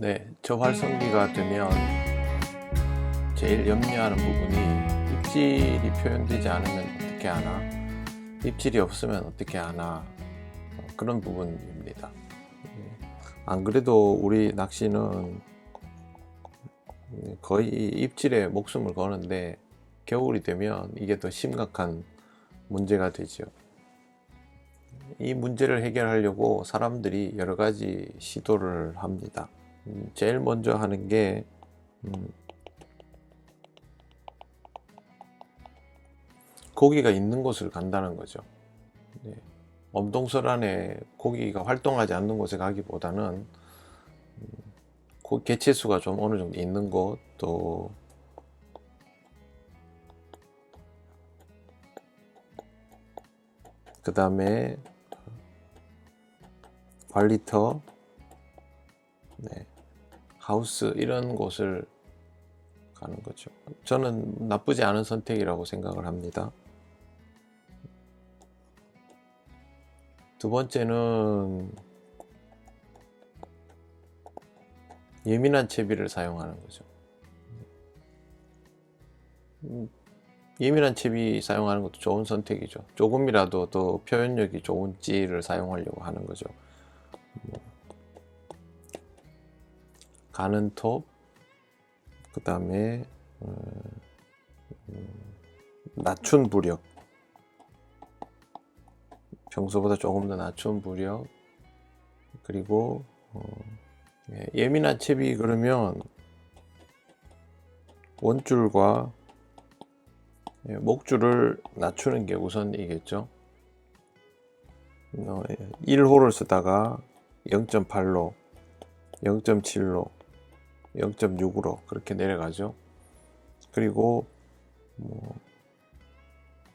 네, 저활성기가 되면 제일 염려하는 부분이 입질이 표현되지 않으면 어떻게 하나, 입질이 없으면 어떻게 하나 어, 그런 부분입니다. 예. 안 그래도 우리 낚시는 거의 입질에 목숨을 거는데 겨울이 되면 이게 더 심각한 문제가 되죠. 이 문제를 해결하려고 사람들이 여러 가지 시도를 합니다. 음, 제일 먼저 하는 게 음, 고기가 있는 곳을 간다는 거죠. 네. 엄동설 안에 고기가 활동하지 않는 곳에 가기보다는 음, 고- 개체수가 좀 어느 정도 있는 곳, 또 그 다음에 관리터, 네, 하우스 이런 곳을 가는 거죠. 저는 나쁘지 않은 선택이라고 생각을 합니다. 두 번째는 예민한 채비를 사용하는 거죠. 음, 예민한 채비 사용하는 것도 좋은 선택이죠. 조금이라도 더 표현력이 좋은 찌를 사용하려고 하는 거죠. 뭐, 가는 톱, 그 다음에 어, 음, 낮춘 부력, 평소보다 조금 더 낮춘 부력, 그리고 어, 예, 예민한 채비 그러면 원줄과 예, 목줄을 낮추는 게 우선이겠죠. 어, 1호를 쓰다가 0.8로, 0.7로, 0.6으로 그렇게 내려가죠. 그리고 뭐,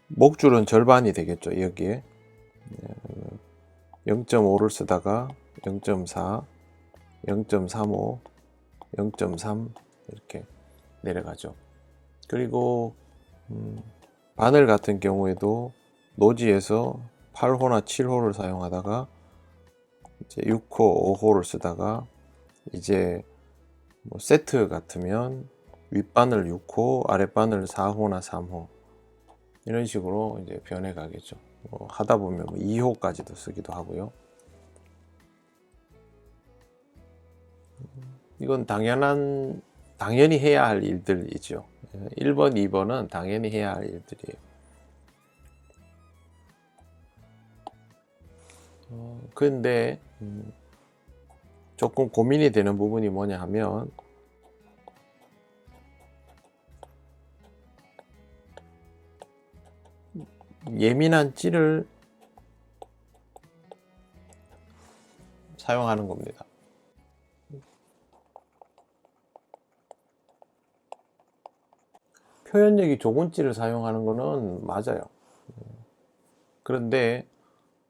목줄은 절반이 되겠죠. 여기에 0.5를 쓰다가 0.4, 0.35, 0.3 이렇게 내려가죠. 그리고 음, 바늘 같은 경우에도 노지에서 8호나 7호를 사용하다가 이제 6호, 5호를 쓰다가 이제 뭐 세트 같으면 윗바늘 6호, 아랫바늘 4호나 3호 이런 식으로 이제 변해 가겠죠. 뭐 하다 보면 뭐 2호까지도 쓰기도 하고요. 이건 당연한 당연히 해야 할 일들이죠. 1번, 2번은 당연히 해야 할 일들이에요. 어, 근데 음, 조금 고민이 되는 부분이 뭐냐 하면 예민한 찌를 사용하는 겁니다. 표현력이 좋은 찌를 사용하는 거는 맞아요. 그런데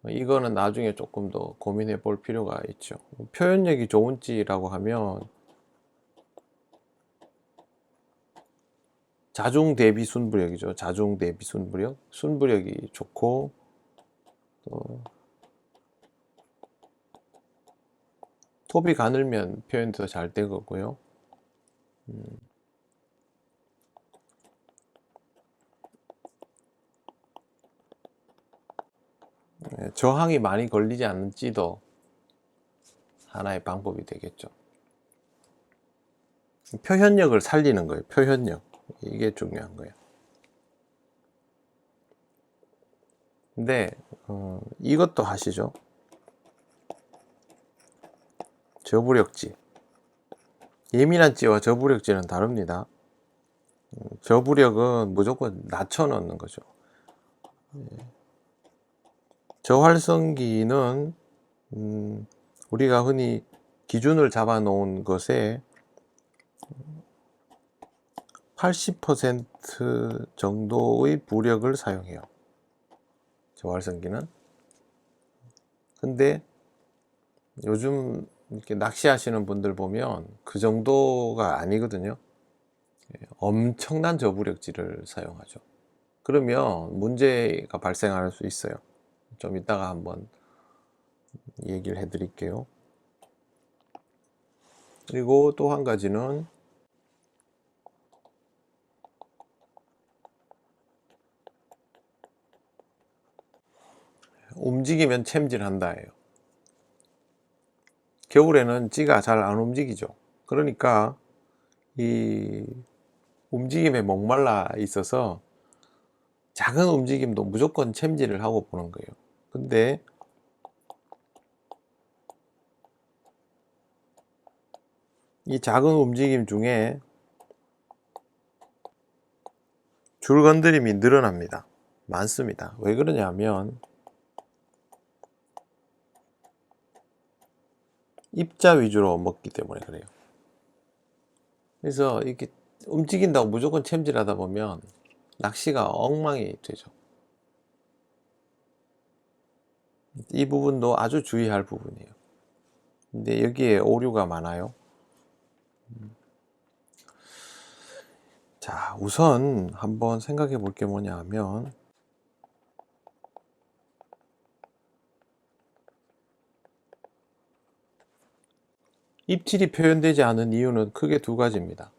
이거는 나중에 조금 더 고민해 볼 필요가 있죠. 표현력이 좋은 찌라고 하면 자중 대비 순부력이죠. 자중 대비 순부력. 순부력이 좋고 또 톱이 가늘면 표현이 더잘 되거고요. 음. 저항이 많이 걸리지 않는 찌도 하나의 방법이 되겠죠. 표현력을 살리는 거예요. 표현력. 이게 중요한 거예요. 근데 어, 이것도 하시죠. 저부력지. 예민한 찌와 저부력지는 다릅니다. 음, 저부력은 무조건 낮춰 넣는 거죠. 예. 저활성기는 음, 우리가 흔히 기준을 잡아 놓은 것에 80% 정도의 부력을 사용해요. 저활성기는. 근데 요즘 이렇게 낚시하시는 분들 보면 그 정도가 아니거든요. 예, 엄청난 저부력지를 사용하죠. 그러면 문제가 발생할 수 있어요. 좀 이따가 한번 얘기를 해 드릴게요. 그리고 또 한 가지는 움직이면 챔질한다예요. 겨울에는 찌가 잘 안 움직이죠. 그러니까 이 움직임에 목말라 있어서 작은 움직임도 무조건 챔질을 하고 보는 거예요. 근데 이 작은 움직임 중에 줄 건드림이 늘어납니다. 많습니다. 왜 그러냐면 입자 위주로 먹기 때문에 그래요. 그래서 이렇게 움직인다고 무조건 챔질하다 보면 낚시가 엉망이 되죠. 이 부분도 아주 주의할 부분이에요. 근데 여기에 오류가 많아요. 자, 우선 한번 생각해 볼 게 뭐냐 하면 입질이 표현되지 않은 이유는 크게 두 가지입니다.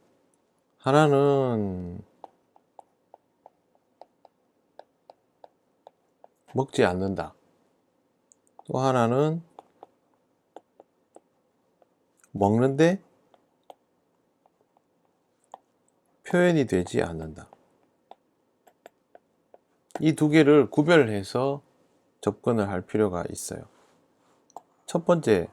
하나는 먹지 않는다. 또 하나는 먹는데 표현이 되지 않는다. 이 두 개를 구별해서 접근을 할 필요가 있어요. 첫 번째,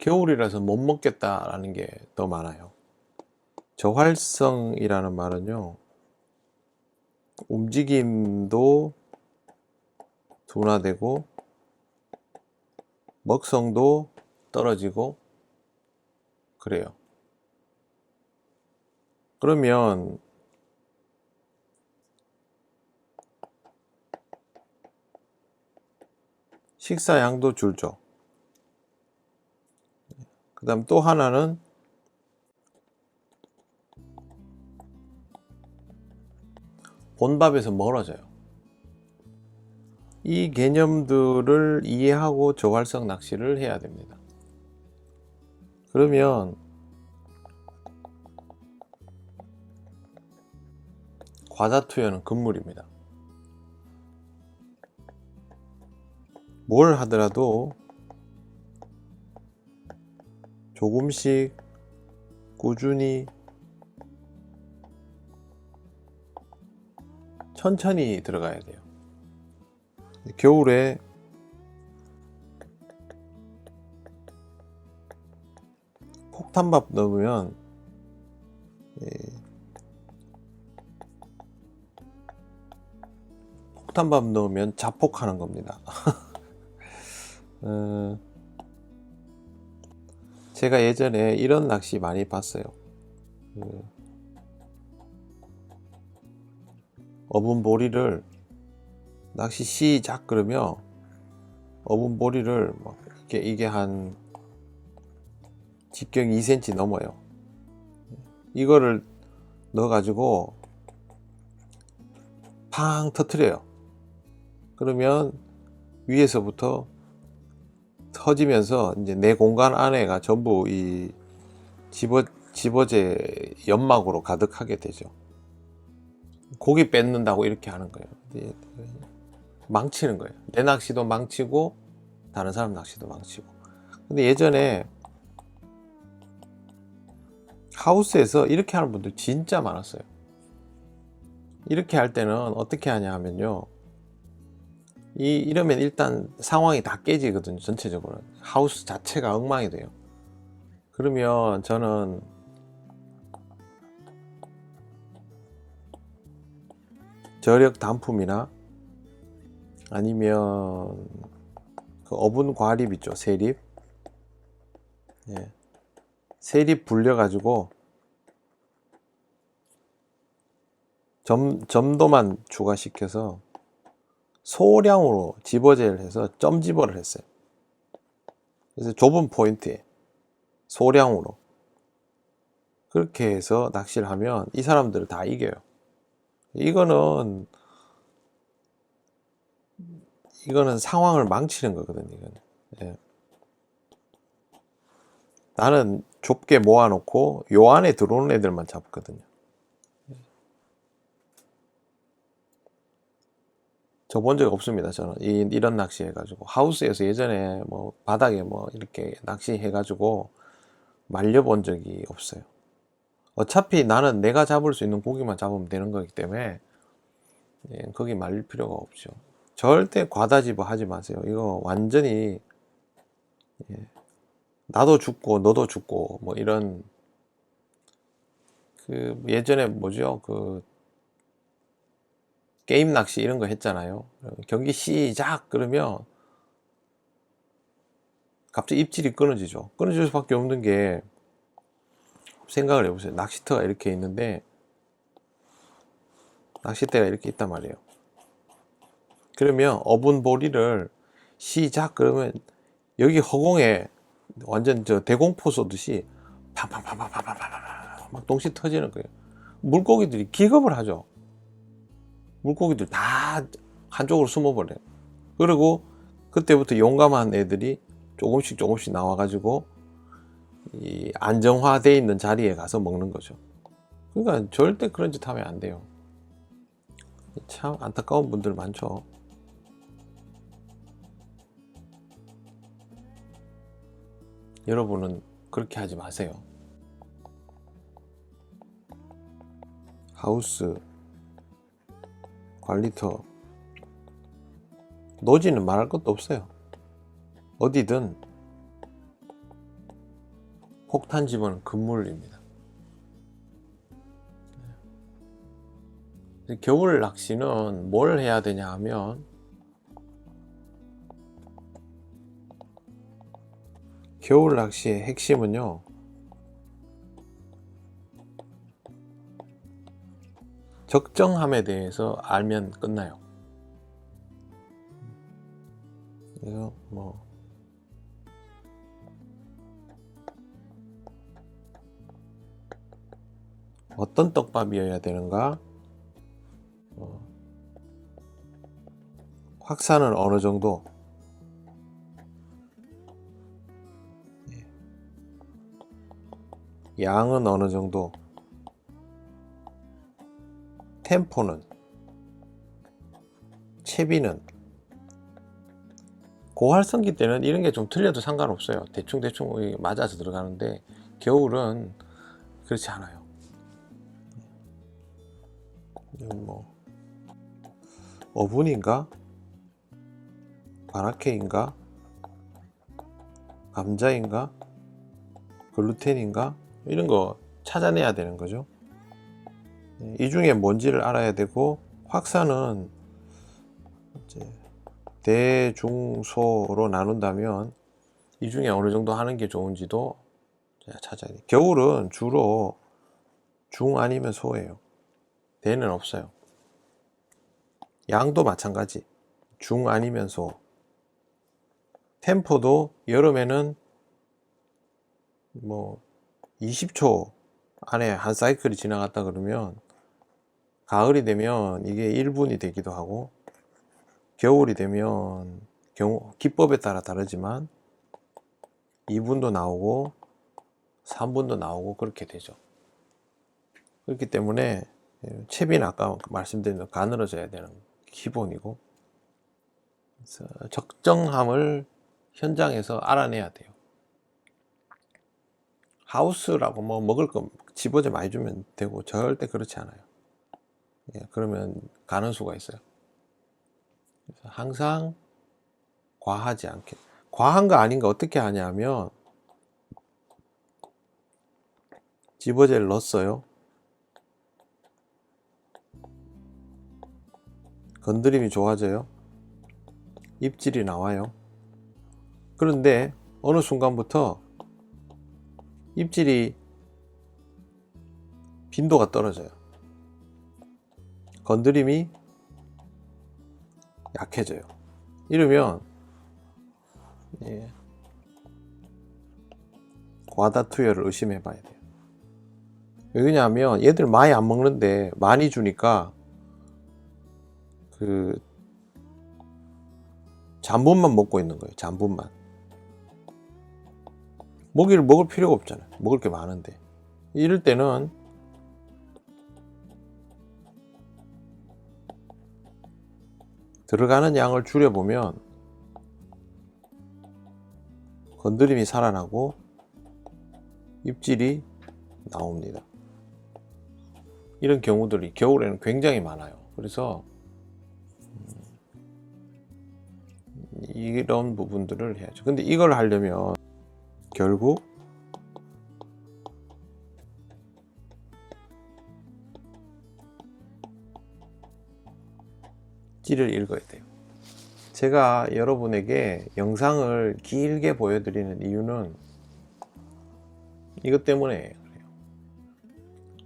겨울이라서 못 먹겠다라는 게 더 많아요. 저활성이라는 말은요, 움직임도 둔화되고, 먹성도 떨어지고, 그래요. 그러면, 식사 양도 줄죠. 그 다음 또 하나는 본밥에서 멀어져요. 이 개념들을 이해하고 저활성 낚시를 해야 됩니다. 그러면 과다 투여는 금물입니다. 뭘 하더라도 조금씩 꾸준히 천천히 들어가야 돼요. 겨울에 폭탄밥 넣으면 예, 폭탄밥 넣으면 자폭하는 겁니다. 어, 제가 예전에 이런 낚시 많이 봤어요. 그 어분 보리를 낚시 시작 그러면 어분 보리를 막 이게 이게 한 직경 2cm 넘어요. 이거를 넣어가지고 팡 터트려요. 그러면 위에서부터 터지면서 이제 내 공간 안에가 전부 이 집어 집어제 연막으로 가득하게 되죠. 고기 뺏는다고 이렇게 하는 거예요. 망치는 거예요. 내 낚시도 망치고 다른 사람 낚시도 망치고. 근데 예전에 하우스에서 이렇게 하는 분들 진짜 많았어요. 이렇게 할 때는 어떻게 하냐 하면요. 이, 이러면 일단 상황이 다 깨지거든요. 전체적으로. 하우스 자체가 엉망이 돼요. 그러면 저는 저력 단품이나 아니면 그 어분 과립 있죠. 세립. 예. 세립 불려 가지고 점, 점도만 추가시켜서 소량으로 집어제를 해서 점 집어를 했어요. 그래서 좁은 포인트에 소량으로. 그렇게 해서 낚시를 하면 이 사람들을 다 이겨요. 이거는 이거는 상황을 망치는 거거든요. 이거는. 예. 나는 좁게 모아놓고 요 안에 들어오는 애들만 잡거든요. 저본적 없습니다. 저는 이, 이런 낚시 해가지고 하우스에서 예전에 뭐 바닥에 뭐 이렇게 낚시 해가지고 말려본 적이 없어요. 어차피 나는 내가 잡을 수 있는 고기만 잡으면 되는 거기 때문에 예, 거기 말릴 필요가 없죠. 절대 과다지버 하지 마세요. 이거 완전히 예, 나도 죽고 너도 죽고 뭐 이런 그 예전에 뭐죠 그 게임 낚시 이런 거 했잖아요. 경기 시작 그러면 갑자기 입질이 끊어지죠. 끊어질 수밖에 없는 게 생각을 해보세요. 낚시터가 이렇게 있는데 낚싯대가 이렇게 있단 말이에요. 그러면 어분보리를 시작 그러면 여기 허공에 완전 저 대공포 쏘듯이 팡팡팡팡팡팡팡 막 동시 터지는 거예요. 물고기들이 기겁을 하죠. 물고기들 다 한쪽으로 숨어버려요. 그리고 그때부터 용감한 애들이 조금씩 조금씩 나와가지고 이 안정화돼 있는 자리에 가서 먹는 거죠. 그러니까 절대 그런 짓 하면 안 돼요. 참 안타까운 분들 많죠. 여러분은 그렇게 하지 마세요. 하우스 관리터 노지는 말할 것도 없어요. 어디든 폭탄 집은 금물입니다. 겨울 낚시는 뭘 해야 되냐 하면 겨울 낚시의 핵심은요. 적정함에 대해서 알면 끝나요. 그래서 뭐 어떤 떡밥이어야 되는가? 어, 확산은 어느 정도? 예. 양은 어느 정도? 템포는? 채비는? 고활성기 때는 이런 게 좀 틀려도 상관없어요. 대충대충 맞아서 들어가는데 겨울은 그렇지 않아요. 뭐 어분인가? 바나케인가? 감자인가? 글루텐인가? 이런 거 찾아내야 되는 거죠. 이 중에 뭔지를 알아야 되고 확산은 대중소로 나눈다면 이 중에 어느 정도 하는 게 좋은지도 찾아야 돼. 겨울은 주로 중 아니면 소예요. 대는 없어요. 양도 마찬가지. 중 아니면 소. 템포도 여름에는 뭐 20초 안에 한 사이클이 지나갔다 그러면 가을이 되면 이게 1분이 되기도 하고 겨울이 되면 경우 기법에 따라 다르지만 2분도 나오고 3분도 나오고 그렇게 되죠. 그렇기 때문에 채비는 아까 말씀드린 대로 가늘어져야 되는 기본이고 적정함을 현장에서 알아내야 돼요. 하우스라고 뭐 먹을 거 집어져 많이 주면 되고 절대 그렇지 않아요. 예, 그러면 가는 수가 있어요. 항상 과하지 않게 과한 거 아닌 거 어떻게 하냐면 집어제를 넣었어요. 건드림이 좋아져요. 입질이 나와요. 그런데 어느 순간부터 입질이 빈도가 떨어져요. 건드림이 약해져요. 이러면 예, 과다 투여를 의심해 봐야 돼요. 왜냐하면 얘들 많이 안 먹는데 많이 주니까 그 잔분만 먹고 있는 거예요. 잔분만. 먹이를 먹을 필요가 없잖아요. 먹을 게 많은데. 이럴 때는 들어가는 양을 줄여보면 건드림이 살아나고 입질이 나옵니다. 이런 경우들이 겨울에는 굉장히 많아요. 그래서 음, 이런 부분들을 해야죠. 근데 이걸 하려면 결국 찌를 읽어야 돼요. 제가 여러분에게 영상을 길게 보여드리는 이유는 이것 때문에 그래요.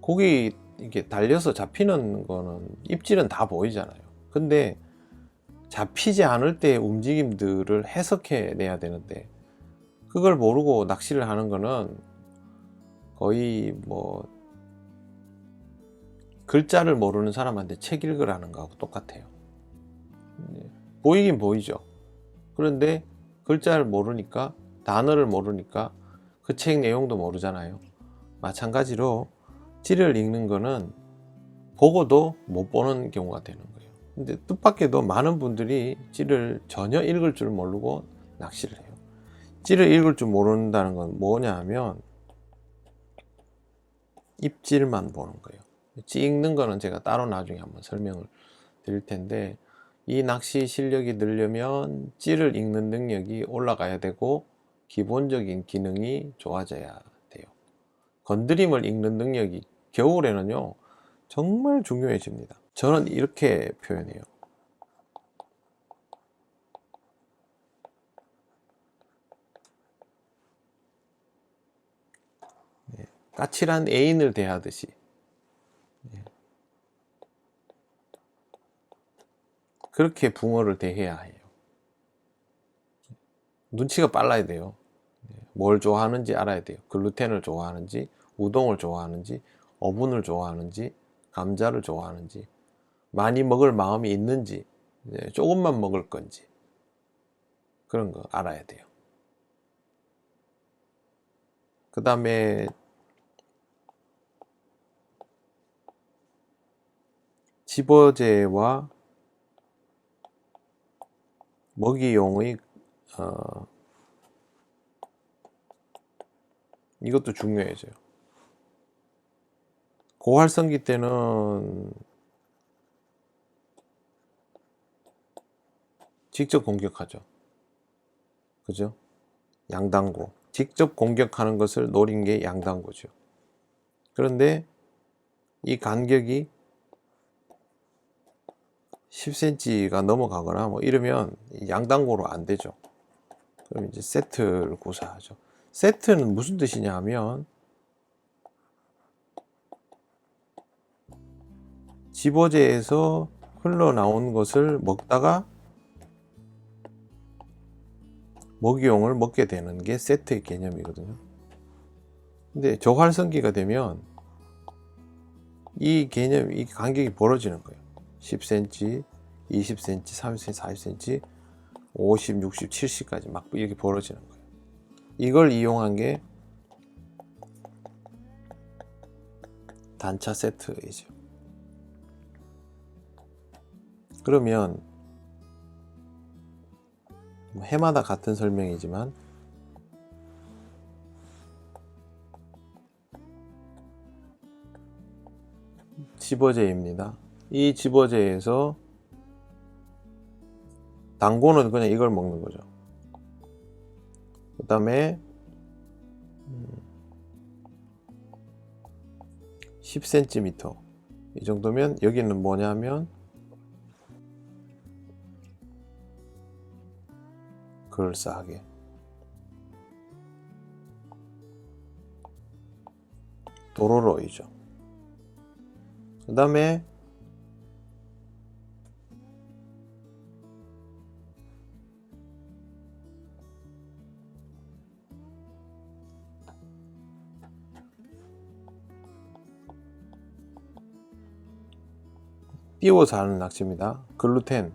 고기 이게 달려서 잡히는 거는 입질은 다 보이잖아요. 근데 잡히지 않을 때 움직임들을 해석해 내야 되는데 그걸 모르고 낚시를 하는 거는 거의 뭐 글자를 모르는 사람한테 책 읽으라는 거하고 똑같아요. 네. 보이긴 보이죠. 그런데 글자를 모르니까 단어를 모르니까 그 책 내용도 모르잖아요. 마찬가지로 찌를 읽는 거는 보고도 못 보는 경우가 되는 거예요. 근데 뜻밖에도 많은 분들이 찌를 전혀 읽을 줄 모르고 낚시를 해요. 찌를 읽을 줄 모른다는 건 뭐냐 하면 입질만 보는 거예요. 찌 읽는 거는 제가 따로 나중에 한번 설명을 드릴 텐데 이 낚시 실력이 늘려면 찌를 읽는 능력이 올라가야 되고 기본적인 기능이 좋아져야 돼요. 건드림을 읽는 능력이 겨울에는요 정말 중요해집니다. 저는 이렇게 표현해요. 네, 까칠한 애인을 대하듯이 그렇게 붕어를 대해야 해요. 눈치가 빨라야 돼요. 뭘 좋아하는지 알아야 돼요. 글루텐을 좋아하는지, 우동을 좋아하는지, 어분을 좋아하는지, 감자를 좋아하는지, 많이 먹을 마음이 있는지, 조금만 먹을 건지, 그런 거 알아야 돼요. 그 다음에 집어제와 먹이용의 어, 이것도 중요해져요. 고활성기 때는 직접 공격하죠. 그죠? 양당고. 직접 공격하는 것을 노린 게 양당고죠. 그런데 이 간격이 10cm가 넘어가거나 뭐 이러면 양단고로 안 되죠. 그럼 이제 세트를 구사하죠. 세트는 무슨 뜻이냐 하면 집어제에서 흘러나온 것을 먹다가 먹이용을 먹게 되는 게 세트의 개념이거든요. 근데 저활성기가 되면 이 개념, 이 간격이 벌어지는 거예요. 10cm, 20cm, 30cm, 40cm, 50, 60, 70까지 막 이렇게 벌어지는 거예요. 이걸 이용한 게 단차 세트이죠. 그러면 뭐 해마다 같은 설명이지만 집어제입니다. 이 집어제에서 당고는 그냥 이걸 먹는 거죠. 그 다음에 10cm 이 정도면 여기는 뭐냐면 그럴싸하게 도로로이죠. 그 다음에 띄워서 하는 낚시입니다. 글루텐.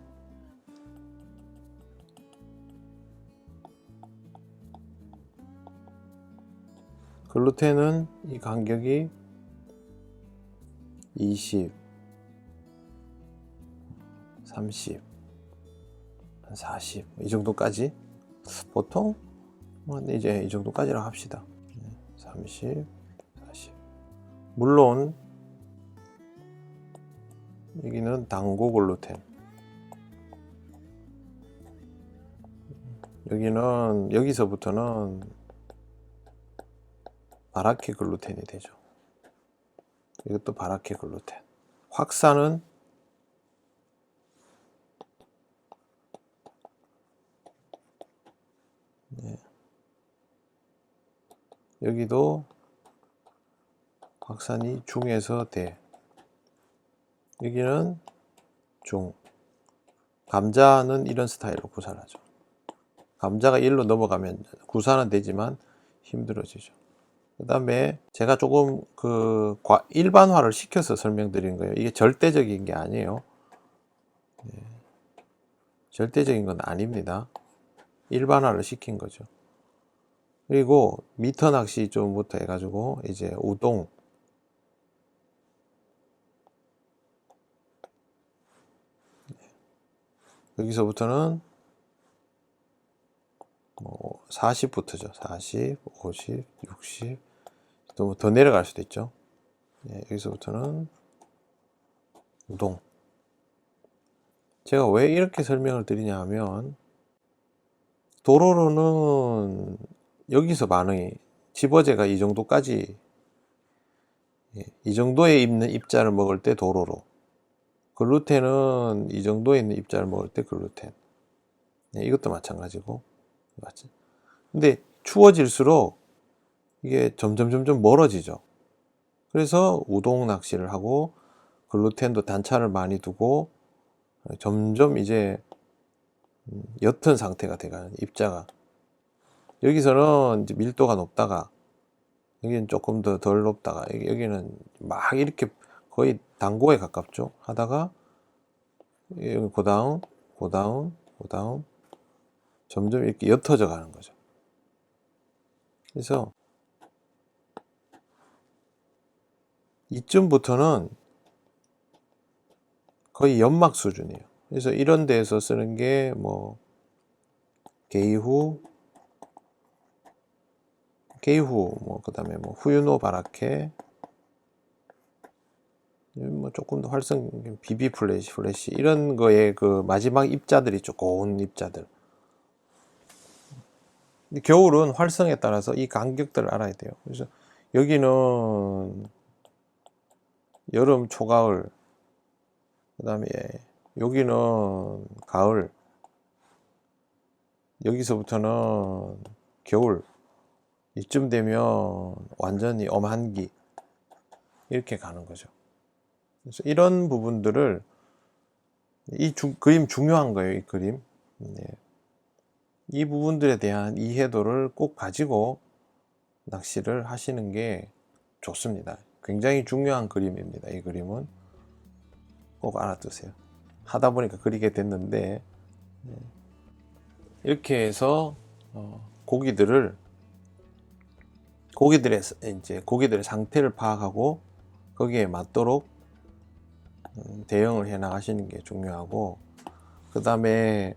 글루텐은 이 간격이 20, 30, 한 40, 이 정도까지 보통 뭐 이제 이 정도까지라고 합시다. 30, 40. 물론 여기는 당고 글루텐. 여기는 여기서부터는 바라케 글루텐이 되죠. 이것도 바라케 글루텐. 확산은 네. 여기도 확산이 중에서 대. 여기는 중. 감자는 이런 스타일로 구사하죠. 감자가 1로 넘어가면 구사는 되지만 힘들어지죠. 그 다음에 제가 조금 그 과- 일반화를 시켜서 설명드린 거예요. 이게 절대적인 게 아니에요. 네. 절대적인 건 아닙니다. 일반화를 시킨 거죠. 그리고 미터 낚시 좀부터 해가지고 이제 우동 여기서부터는 뭐 40부터죠. 40, 50, 60, 또뭐더 내려갈 수도 있죠. 예, 여기서부터는 우동. 제가 왜 이렇게 설명을 드리냐 하면 도로로는 여기서 반응이 집어제가 이 정도까지 예, 이 정도에 있는 입자를 먹을 때 도로로 글루텐은 이 정도에 있는 입자를 먹을 때 글루텐 예, 이것도 마찬가지고 맞지? 근데 추워질수록 이게 점점 점점 멀어지죠. 그래서 우동 낚시를 하고 글루텐도 단차를 많이 두고 점점 이제 음, 옅은 상태가 돼가는 입자가 여기서는 이제 밀도가 높다가 여기는 조금 더 덜 높다가 여기- 여기는 막 이렇게 거의 당고에 가깝죠 하다가 여기 고다운 고다운 고다운 점점 이렇게 옅어져 가는 거죠 그래서 이쯤부터는 거의 연막 수준이에요. 그래서 이런 데에서 쓰는 게 뭐 게이후, 게이후, 뭐 그다음에 뭐 후유노 바라케, 뭐 조금 더 활성 비비 플래시, 플래시 이런 거에 그 마지막 입자들이 조금 입자들. 겨울은 활성에 따라서 이 간격들을 알아야 돼요. 그래서 여기는 여름 초가을 그 다음에 여기는 가을 여기서부터는 겨울 이쯤 되면 완전히 엄한기 이렇게 가는 거죠. 그래서 이런 부분들을 이 주- 그림 중요한 거예요. 이 그림. 네. 이 부분들에 대한 이해도를 꼭 가지고 낚시를 하시는 게 좋습니다. 굉장히 중요한 그림입니다. 이 그림은 꼭 알아두세요. 하다 보니까 그리게 됐는데 네. 이렇게 해서 어, 고기들을 고기들의 스- 이제 고기들의 상태를 파악하고 거기에 맞도록 음, 대응을 해 나가시는 게 중요하고 그 다음에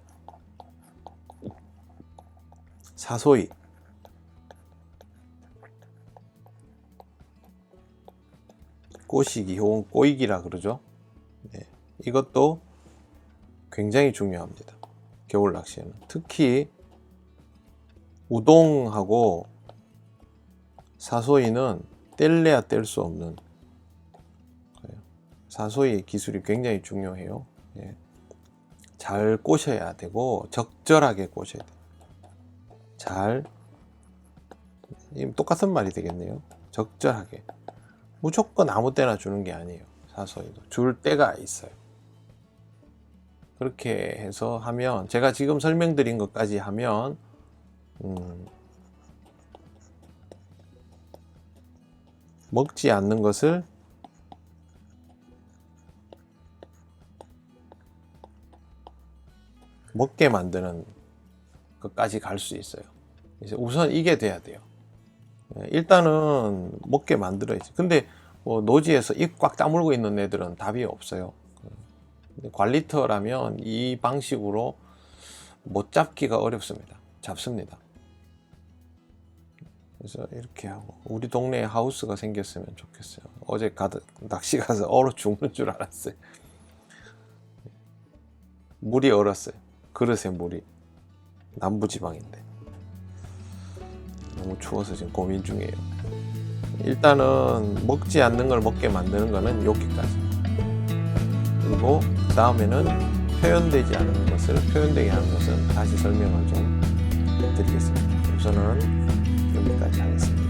사소이 꼬시기 혹은 꼬이기라 그러죠. 네, 이것도 굉장히 중요합니다. 겨울 낚시에는 특히 우동하고 사소이는 뗄래야 뗄 수 없는. 사소이 기술이 굉장히 중요해요. 예. 잘 꼬셔야 되고 적절하게 꼬셔야 돼요. 잘이 똑같은 말이 되겠네요. 적절하게 무조건 아무 때나 주는 게 아니에요. 사소이도 줄 때가 있어요. 그렇게 해서 하면 제가 지금 설명드린 것까지 하면 음, 먹지 않는 것을 먹게 만드는 것까지 갈 수 있어요. 그래서 우선 이게 돼야 돼요. 예, 일단은 먹게 만들어야지. 근데 뭐 노지에서 입 꽉 다물고 있는 애들은 답이 없어요. 관리터라면 이 방식으로 못 잡기가 어렵습니다. 잡습니다. 그래서 이렇게 하고 우리 동네에 하우스가 생겼으면 좋겠어요. 어제 가다 낚시 가서 얼어 죽는 줄 알았어요. 물이 얼었어요. 그릇에 물이 남부지방인데 너무 추워서 지금 고민 중이에요. 일단은 먹지 않는 걸 먹게 만드는 거는 여기까지. 그리고 그 다음에는 표현되지 않은 것을 표현되게 하는 것은 다시 설명을 좀 드리겠습니다. 우선은 여기까지 하겠습니다.